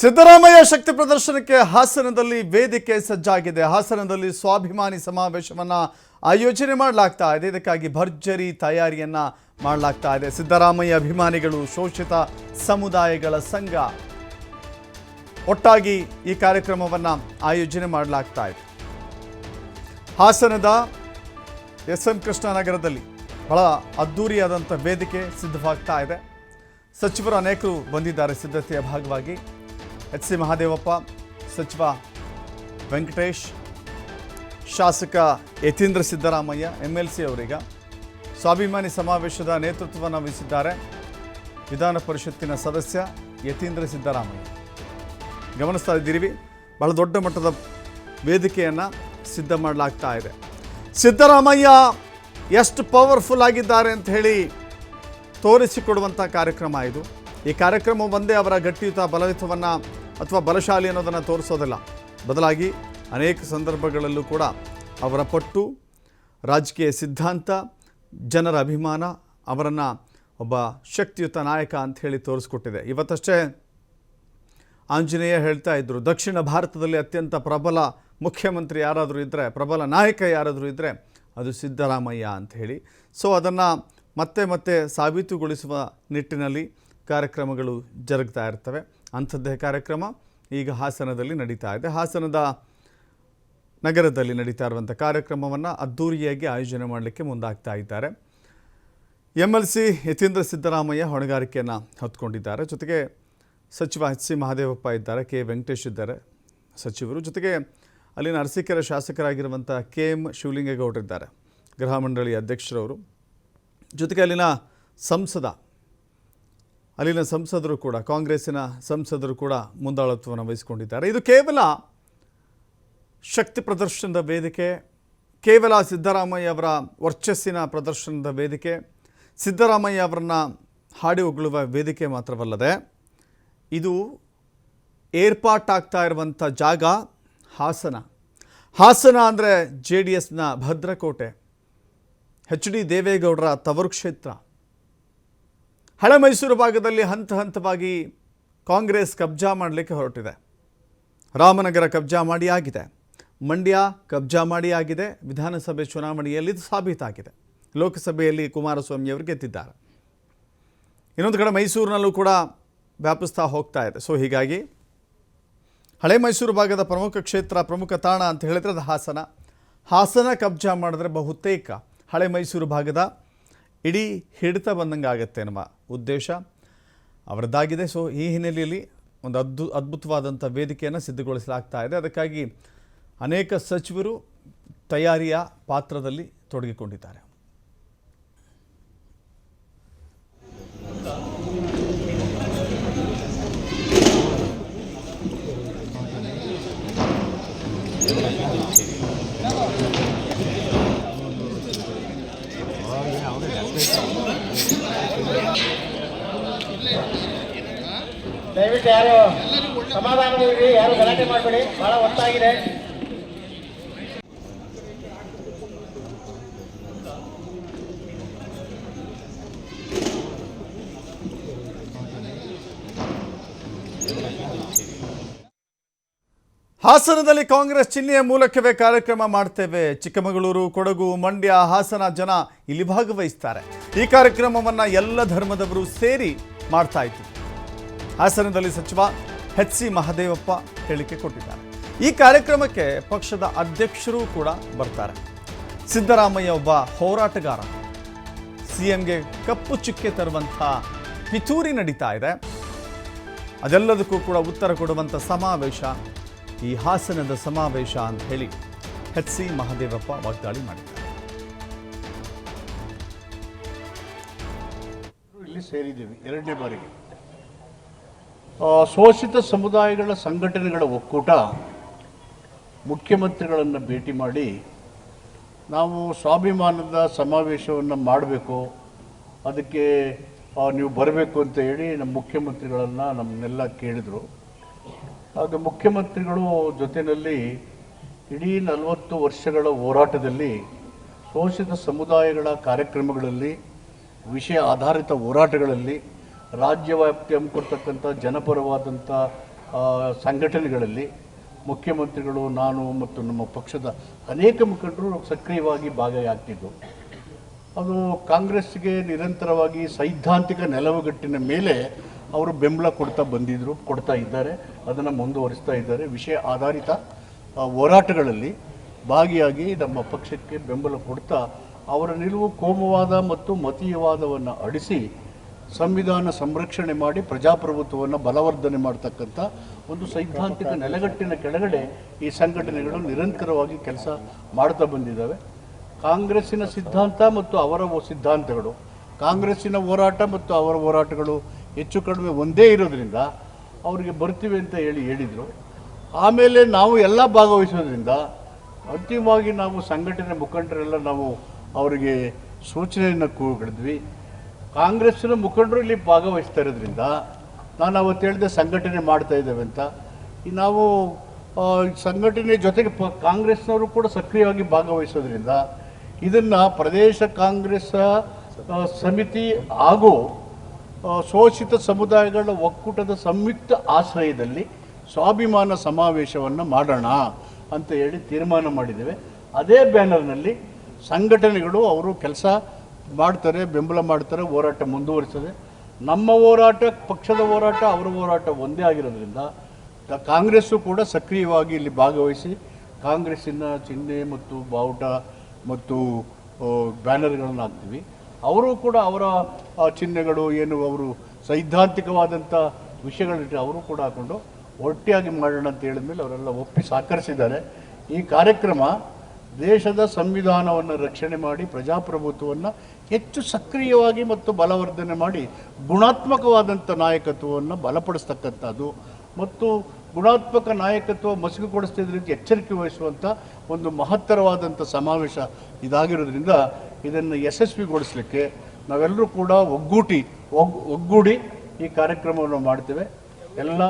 ಸಿದ್ದರಾಮಯ್ಯ ಶಕ್ತಿ ಪ್ರದರ್ಶನಕ್ಕೆ ಹಾಸನದಲ್ಲಿ ವೇದಿಕೆ ಸಜ್ಜಾಗಿದೆ. ಹಾಸನದಲ್ಲಿ ಸ್ವಾಭಿಮಾನಿ ಸಮಾವೇಶವನ್ನ ಆಯೋಜನೆ ಮಾಡಲಾಗ್ತಾ ಇದೆ. ಇದಕ್ಕಾಗಿ ಭರ್ಜರಿ ತಯಾರಿಯನ್ನ ಮಾಡಲಾಗ್ತಾ ಇದೆ. ಸಿದ್ದರಾಮಯ್ಯ ಅಭಿಮಾನಿಗಳು, ಶೋಷಿತ ಸಮುದಾಯಗಳ ಸಂಘ ಒಟ್ಟಾಗಿ ಈ ಕಾರ್ಯಕ್ರಮವನ್ನ ಆಯೋಜನೆ ಮಾಡಲಾಗ್ತಾ ಇದೆ. ಹಾಸನದ ಎಸ್ ಎಂ ಕೃಷ್ಣನಗರದಲ್ಲಿ ಬಹಳ ಅದ್ಧೂರಿಯಾದಂಥ ವೇದಿಕೆ ಸಿದ್ಧವಾಗ್ತಾ ಇದೆ. ಸಚಿವರು ಅನೇಕರು ಬಂದಿದ್ದಾರೆ ಸಿದ್ಧತೆಯ ಭಾಗವಾಗಿ. ಎಚ್ ಸಿ ಮಹಾದೇವಪ್ಪ, ಸಚಿವ ವೆಂಕಟೇಶ್, ಶಾಸಕ Yathindra Siddaramaiah M L C ಅವರೀಗ ಸ್ವಾಭಿಮಾನಿ ಸಮಾವೇಶದ ನೇತೃತ್ವವನ್ನು ವಹಿಸಿದ್ದಾರೆ ವಿಧಾನ ಪರಿಷತ್ತಿನ ಸದಸ್ಯ ಯತೀಂದ್ರ ಸಿದ್ದರಾಮಯ್ಯ. ಗಮನಿಸ್ತಾ ಇದ್ದೀರಿ ಬಹಳ ದೊಡ್ಡ ಮಟ್ಟದ ವೇದಿಕೆಯನ್ನು ಸಿದ್ಧ ಮಾಡಲಾಗ್ತಾ ಇದೆ. ಸಿದ್ದರಾಮಯ್ಯ ಎಷ್ಟು ಪವರ್ಫುಲ್ ಆಗಿದ್ದಾರೆ ಅಂತ ಹೇಳಿ ತೋರಿಸಿಕೊಡುವಂಥ ಕಾರ್ಯಕ್ರಮ ಇದು. ಈ ಕಾರ್ಯಕ್ರಮ ಒಂದೇ ಅವರ ಗಟ್ಟಿಯುತ ಬಲಯುತವನ್ನು ಅಥವಾ ಬಲಶಾಲಿ ಅನ್ನೋದನ್ನು ತೋರಿಸೋದಿಲ್ಲ. ಬದಲಾಗಿ ಅನೇಕ ಸಂದರ್ಭಗಳಲ್ಲೂ ಕೂಡ ಅವರ ಪಟ್ಟು, ರಾಜಕೀಯ ಸಿದ್ಧಾಂತ, ಜನರ ಅಭಿಮಾನ, ಅವರನ್ನು ಒಬ್ಬ ಶಕ್ತಿಯುತ ನಾಯಕ ಅಂತ ಹೇಳಿ ತೋರಿಸ್ಕೊಟ್ಟಿದೆ. ಇವತ್ತಷ್ಟೇ ಆಂಜನೇಯ ಹೇಳ್ತಾ ಇದ್ದರು ದಕ್ಷಿಣ ಭಾರತದಲ್ಲಿ ಅತ್ಯಂತ ಪ್ರಬಲ ಮುಖ್ಯಮಂತ್ರಿ ಯಾರಾದರೂ ಇದ್ದರೆ ಪ್ರಬಲ ನಾಯಕ ಯಾರಾದರೂ ಇದ್ದರೆ ಅದು ಸಿದ್ದರಾಮಯ್ಯ ಅಂತ ಹೇಳಿ. ಸೊ ಅದನ್ನು ಮತ್ತೆ ಮತ್ತೆ ಸಾಬೀತುಗೊಳಿಸುವ ನಿಟ್ಟಿನಲ್ಲಿ ಕಾರ್ಯಕ್ರಮಗಳು ಜರುಗ್ತಾ ಇರ್ತವೆ. ಅಂಥದ್ದೇ ಕಾರ್ಯಕ್ರಮ ಈಗ ಹಾಸನದಲ್ಲಿ ನಡೀತಾ ಇದೆ. ಹಾಸನದ ನಗರದಲ್ಲಿ ನಡೀತಾ ಇರುವಂಥ ಕಾರ್ಯಕ್ರಮವನ್ನು ಅದ್ದೂರಿಯಾಗಿ ಆಯೋಜನೆ ಮಾಡಲಿಕ್ಕೆ ಮುಂದಾಗ್ತಾ ಇದ್ದಾರೆ. M L C Yathindra Siddaramaiah ಹೊಣೆಗಾರಿಕೆಯನ್ನು ಹೊತ್ಕೊಂಡಿದ್ದಾರೆ. ಜೊತೆಗೆ ಸಚಿವ ಎಚ್ ಸಿ ಮಹಾದೇವಪ್ಪ ಇದ್ದಾರೆ, ಕೆ ವೆಂಕಟೇಶ್ ಇದ್ದಾರೆ ಸಚಿವರು. ಜೊತೆಗೆ ಅಲ್ಲಿನ ಅರಸೀಕೆರೆ ಶಾಸಕರಾಗಿರುವಂಥ ಕೆ ಎಂ ಶಿವಲಿಂಗೇಗೌಡರಿದ್ದಾರೆ, ಗೃಹ ಮಂಡಳಿ ಅಧ್ಯಕ್ಷರವರು. ಜೊತೆಗೆ ಅಲ್ಲಿನ ಸಂಸದ ಅಲ್ಲಿನ ಸಂಸದರು ಕೂಡ, ಕಾಂಗ್ರೆಸ್ಸಿನ ಸಂಸದರು ಕೂಡ ಮುಂದಾಳತ್ವವನ್ನು ವಹಿಸಿಕೊಂಡಿದ್ದಾರೆ. ಇದು ಕೇವಲ ಶಕ್ತಿ ಪ್ರದರ್ಶನದ ವೇದಿಕೆ, ಕೇವಲ ಸಿದ್ದರಾಮಯ್ಯ ಅವರ ವರ್ಚಸ್ಸಿನ ಪ್ರದರ್ಶನದ ವೇದಿಕೆ, ಸಿದ್ದರಾಮಯ್ಯ ಅವರನ್ನು ಹಾಡಿ ಹೊಗಳುವ ವೇದಿಕೆ ಮಾತ್ರವಲ್ಲದೆ, ಇದು ಏರ್ಪಾಟಾಗ್ತಾ ಇರುವಂಥ ಜಾಗ ಹಾಸನ. ಹಾಸನ ಅಂದರೆ ಜೆ ಡಿ ಎಸ್ನ ಭದ್ರಕೋಟೆ, ಎಚ್ ಡಿ ದೇವೇಗೌಡರ ತವರು ಕ್ಷೇತ್ರ. ಹಳೆ ಮೈಸೂರು ಭಾಗದಲ್ಲಿ ಹಂತ ಹಂತವಾಗಿ ಕಾಂಗ್ರೆಸ್ ಕಬ್ಜಾ ಮಾಡಲಿಕ್ಕೆ ಹೊರಟಿದೆ. ರಾಮನಗರ ಕಬ್ಜಾ ಮಾಡಿ ಆಗಿದೆ. ಮಂಡ್ಯ ಕಬ್ಜಾ ಮಾಡಿ ಆಗಿದೆ. ವಿಧಾನಸಭೆ ಚುನಾವಣೆಯಲ್ಲಿ ಇದು ಸಾಬೀತಾಗಿದೆ. ಲೋಕಸಭೆಯಲ್ಲಿ ಕುಮಾರಸ್ವಾಮಿ ಅವರು ಗೆದ್ದಿದ್ದಾರೆ. ಇನ್ನೊಂದು ಕಡೆ ಮೈಸೂರಿನಲ್ಲೂ ಕೂಡ ವ್ಯಾಪಿಸ್ತಾ ಹೋಗ್ತಾ ಇದೆ. ಸೊ ಹೀಗಾಗಿ ಹಳೆ ಮೈಸೂರು ಭಾಗದ ಪ್ರಮುಖ ಕ್ಷೇತ್ರ, ಪ್ರಮುಖ ತಾಣ ಅಂತ ಹೇಳಿದ್ರೆ ಅದು ಹಾಸನ. ಹಾಸನ ಕಬ್ಜಾ ಮಾಡಿದ್ರೆ ಬಹುತೇಕ ಹಳೆ ಮೈಸೂರು ಭಾಗದ ಇಡೀ ಹಿಡಿತ ಬಂದಂಗೆ ಆಗುತ್ತೆ ನಮ್ಮ ಉದ್ದೇಶ. ಅವರದ್ದಾಗಿದೆ. ಸೊ ಈ ಹಿನ್ನೆಲೆಯಲ್ಲಿ ಒಂದು ಅದ್ಭು, ಅದ್ಭುತವಾದಂಥ ವೇದಿಕೆಯನ್ನು ಸಿದ್ಧಗೊಳಿಸಲಾಗ್ತಾ ಇದೆ. ಅದಕ್ಕಾಗಿ ಅನೇಕ ಸಚಿವರು ತಯಾರಿಯ ಪಾತ್ರದಲ್ಲಿ ತೊಡಗಿಕೊಂಡಿದ್ದಾರೆ. ದಯವಿಟ್ಟು ಯಾರು ಸಮಾಧಾನವಾಗಿ ಯಾರು ಗಲಾಟೆ ಮಾಡಬೇಡಿ, ಬಹಳ ಒತ್ತಾಗಿದೆ. ಹಾಸನದಲ್ಲಿ ಕಾಂಗ್ರೆಸ್ ಚಿಹ್ನೆಯ ಮೂಲಕವೇ ಕಾರ್ಯಕ್ರಮ ಮಾಡ್ತೇವೆ. ಚಿಕ್ಕಮಗಳೂರು, ಕೊಡಗು, ಮಂಡ್ಯ, ಹಾಸನ ಜನ ಇಲ್ಲಿ ಭಾಗವಹಿಸ್ತಾರೆ. ಈ ಕಾರ್ಯಕ್ರಮವನ್ನ ಎಲ್ಲ ಧರ್ಮದವರು ಸೇರಿ ಮಾಡ್ತಾ ಇದ್ರು. ಹಾಸನದಲ್ಲಿ ಸಚಿವ ಎಚ್ ಸಿ ಮಹದೇವಪ್ಪ ಹೇಳಿಕೆ ಕೊಟ್ಟಿದ್ದಾರೆ. ಈ ಕಾರ್ಯಕ್ರಮಕ್ಕೆ ಪಕ್ಷದ ಅಧ್ಯಕ್ಷರು ಕೂಡ ಬರ್ತಾರೆ. ಸಿದ್ದರಾಮಯ್ಯ ಒಬ್ಬ ಹೋರಾಟಗಾರ. ಸಿಎಂಗೆ ಕಪ್ಪು ಚುಕ್ಕೆ ತರುವಂಥ ಪಿತೂರಿ ನಡೀತಾ ಇದೆ. ಅದೆಲ್ಲದಕ್ಕೂ ಕೂಡ ಉತ್ತರ ಕೊಡುವಂಥ ಸಮಾವೇಶ, ಈ ಹಾಸನದ ಸಮಾವೇಶ ಅಂತ ಹೇಳಿ ಎಚ್ ಸಿ ಮಹದೇವಪ್ಪ ವಾಗ್ದಾಳಿ ಮಾಡಿದ್ದಾರೆ. ಇಲ್ಲಿ ಸೇರಿದ್ದೀವಿ, ಎರಡನೇ ಬಾರಿಗೆ. ಶೋಷಿತ ಸಮುದಾಯಗಳ ಸಂಘಟನೆಗಳ ಒಕ್ಕೂಟ ಮುಖ್ಯಮಂತ್ರಿಗಳನ್ನು ಭೇಟಿ ಮಾಡಿ ನಾವು ಸ್ವಾಭಿಮಾನದ ಸಮಾವೇಶವನ್ನು ಮಾಡಬೇಕು, ಅದಕ್ಕೆ ನೀವು ಬರಬೇಕು ಅಂತ ಹೇಳಿ ನಮ್ಮ ಮುಖ್ಯಮಂತ್ರಿಗಳನ್ನು ನಮ್ಮನ್ನೆಲ್ಲ ಕೇಳಿದರು. ಆಗ ಮುಖ್ಯಮಂತ್ರಿಗಳು ಜೊತೆಯಲ್ಲಿ ಇಡೀ ನಲವತ್ತು ವರ್ಷಗಳ ಹೋರಾಟದಲ್ಲಿ ಶೋಷಿತ ಸಮುದಾಯಗಳ ಕಾರ್ಯಕ್ರಮಗಳಲ್ಲಿ, ವಿಷಯ ಆಧಾರಿತ ಹೋರಾಟಗಳಲ್ಲಿ ರಾಜ್ಯವ್ಯಾಪ್ತಿ ಹಮ್ಮಿಕೊಡ್ತಕ್ಕಂಥ ಜನಪರವಾದಂಥ ಸಂಘಟನೆಗಳಲ್ಲಿ ಮುಖ್ಯಮಂತ್ರಿಗಳು, ನಾನು ಮತ್ತು ನಮ್ಮ ಪಕ್ಷದ ಅನೇಕ ಮುಖಂಡರು ಸಕ್ರಿಯವಾಗಿ ಭಾಗಿಯಾಗ್ತಿದ್ದು. ಅದು ಕಾಂಗ್ರೆಸ್ಗೆ ನಿರಂತರವಾಗಿ ಸೈದ್ಧಾಂತಿಕ ನೆಲವುಗಟ್ಟಿನ ಮೇಲೆ ಅವರು ಬೆಂಬಲ ಕೊಡ್ತಾ ಬಂದಿದ್ದರು ಕೊಡ್ತಾ ಇದ್ದಾರೆ, ಅದನ್ನು ಮುಂದುವರಿಸ್ತಾ ಇದ್ದಾರೆ. ವಿಷಯ ಆಧಾರಿತ ಹೋರಾಟಗಳಲ್ಲಿ ಭಾಗಿಯಾಗಿ ನಮ್ಮ ಪಕ್ಷಕ್ಕೆ ಬೆಂಬಲ ಕೊಡ್ತಾ ಅವರ ನಿಲುವು ಕೋಮವಾದ ಮತ್ತು ಮತೀಯವಾದವನ್ನು ಅಡಿಸಿ ಸಂವಿಧಾನ ಸಂರಕ್ಷಣೆ ಮಾಡಿ ಪ್ರಜಾಪ್ರಭುತ್ವವನ್ನು ಬಲವರ್ಧನೆ ಮಾಡ್ತಕ್ಕಂಥ ಒಂದು ಸೈದ್ಧಾಂತಿಕ ನೆಲೆಗಟ್ಟಿನ ಕೆಳಗಡೆ ಈ ಸಂಘಟನೆಗಳು ನಿರಂತರವಾಗಿ ಕೆಲಸ ಮಾಡ್ತಾ ಬಂದಿದ್ದಾವೆ. ಕಾಂಗ್ರೆಸ್ಸಿನ ಸಿದ್ಧಾಂತ ಮತ್ತು ಅವರ ಸಿದ್ಧಾಂತಗಳು, ಕಾಂಗ್ರೆಸ್ಸಿನ ಹೋರಾಟ ಮತ್ತು ಅವರ ಹೋರಾಟಗಳು ಹೆಚ್ಚು ಕಡಿಮೆ ಒಂದೇ ಇರೋದ್ರಿಂದ ಅವರಿಗೆ ಬರ್ತೀವಿ ಅಂತ ಹೇಳಿ ಹೇಳಿದರು. ಆಮೇಲೆ ನಾವು ಎಲ್ಲ ಭಾಗವಹಿಸೋದ್ರಿಂದ ಅಂತಿಮವಾಗಿ ನಾವು ಸಂಘಟನೆ ಮುಖಂಡರೆಲ್ಲ ನಾವು ಅವರಿಗೆ ಸೂಚನೆಯನ್ನು ಕೂಗಿದ್ವಿ. ಕಾಂಗ್ರೆಸ್ಸಿನ ಮುಖಂಡರು ಇಲ್ಲಿ ಭಾಗವಹಿಸ್ತಾ ಇರೋದ್ರಿಂದ ನಾನು ಅವತ್ತು ಹೇಳಿದೆ ಸಂಘಟನೆ ಮಾಡ್ತಾ ಇದ್ದೇವೆ ಅಂತ. ನಾವು ಸಂಘಟನೆ ಜೊತೆಗೆ ಪ, ಕಾಂಗ್ರೆಸ್ನವರು ಕೂಡ ಸಕ್ರಿಯವಾಗಿ ಭಾಗವಹಿಸೋದ್ರಿಂದ ಇದನ್ನು ಪ್ರದೇಶ ಕಾಂಗ್ರೆಸ್ ಸಮಿತಿ ಹಾಗೂ ಶೋಷಿತ ಸಮುದಾಯಗಳ ಒಕ್ಕೂಟದ ಸಂಯುಕ್ತ ಆಶ್ರಯದಲ್ಲಿ ಸ್ವಾಭಿಮಾನ ಸಮಾವೇಶವನ್ನು ಮಾಡೋಣ ಅಂತ ಹೇಳಿ ತೀರ್ಮಾನ ಮಾಡಿದ್ದೇವೆ. ಅದೇ ಬ್ಯಾನರ್ನಲ್ಲಿ ಸಂಘಟನೆಗಳು ಅವರು ಕೆಲಸ ಮಾಡ್ತಾರೆ, ಬೆಂಬಲ ಮಾಡ್ತಾರೆ, ಹೋರಾಟ ಮುಂದುವರಿಸ್ತದೆ. ನಮ್ಮ ಹೋರಾಟ, ಪಕ್ಷದ ಹೋರಾಟ, ಅವರ ಹೋರಾಟ ಒಂದೇ ಆಗಿರೋದ್ರಿಂದ ಕಾಂಗ್ರೆಸ್ಸು ಕೂಡ ಸಕ್ರಿಯವಾಗಿ ಇಲ್ಲಿ ಭಾಗವಹಿಸಿ, ಕಾಂಗ್ರೆಸ್ಸಿನ ಚಿಹ್ನೆ ಮತ್ತು ಬಾವುಟ ಮತ್ತು ಬ್ಯಾನರ್ಗಳನ್ನು ಹಾಕ್ತೀವಿ. ಅವರು ಕೂಡ ಅವರ ಚಿಹ್ನೆಗಳು ಏನು ಅವರು ಸೈದ್ಧಾಂತಿಕವಾದಂಥ ವಿಷಯಗಳಿಟ್ಟು ಅವರು ಕೂಡ ಹಾಕ್ಕೊಂಡು ಒಟ್ಟಿಯಾಗಿ ಮಾಡೋಣ ಅಂತ ಹೇಳಿದ್ಮೇಲೆ ಅವರೆಲ್ಲ ಒಪ್ಪಿ ಸಹಕರಿಸಿದ್ದಾರೆ. ಈ ಕಾರ್ಯಕ್ರಮ ದೇಶದ ಸಂವಿಧಾನವನ್ನು ರಕ್ಷಣೆ ಮಾಡಿ, ಪ್ರಜಾಪ್ರಭುತ್ವವನ್ನು ಹೆಚ್ಚು ಸಕ್ರಿಯವಾಗಿ ಮತ್ತು ಬಲವರ್ಧನೆ ಮಾಡಿ, ಗುಣಾತ್ಮಕವಾದಂಥ ನಾಯಕತ್ವವನ್ನು ಬಲಪಡಿಸ್ತಕ್ಕಂಥದ್ದು ಮತ್ತು ಗುಣಾತ್ಮಕ ನಾಯಕತ್ವ ಮಸುಗುಗೊಳಿಸ್ತಿದ್ರಿಂದ ಎಚ್ಚರಿಕೆ ವಹಿಸುವಂಥ ಒಂದು ಮಹತ್ತರವಾದಂಥ ಸಮಾವೇಶ ಇದಾಗಿರೋದ್ರಿಂದ ಇದನ್ನು ಯಶಸ್ವಿಗೊಳಿಸಲಿಕ್ಕೆ ನಾವೆಲ್ಲರೂ ಕೂಡ ಒಗ್ಗೂಟಿ, ಒಗ್, ಒಗ್ಗೂಡಿ ಈ ಕಾರ್ಯಕ್ರಮವನ್ನು ಮಾಡ್ತೇವೆ. ಎಲ್ಲ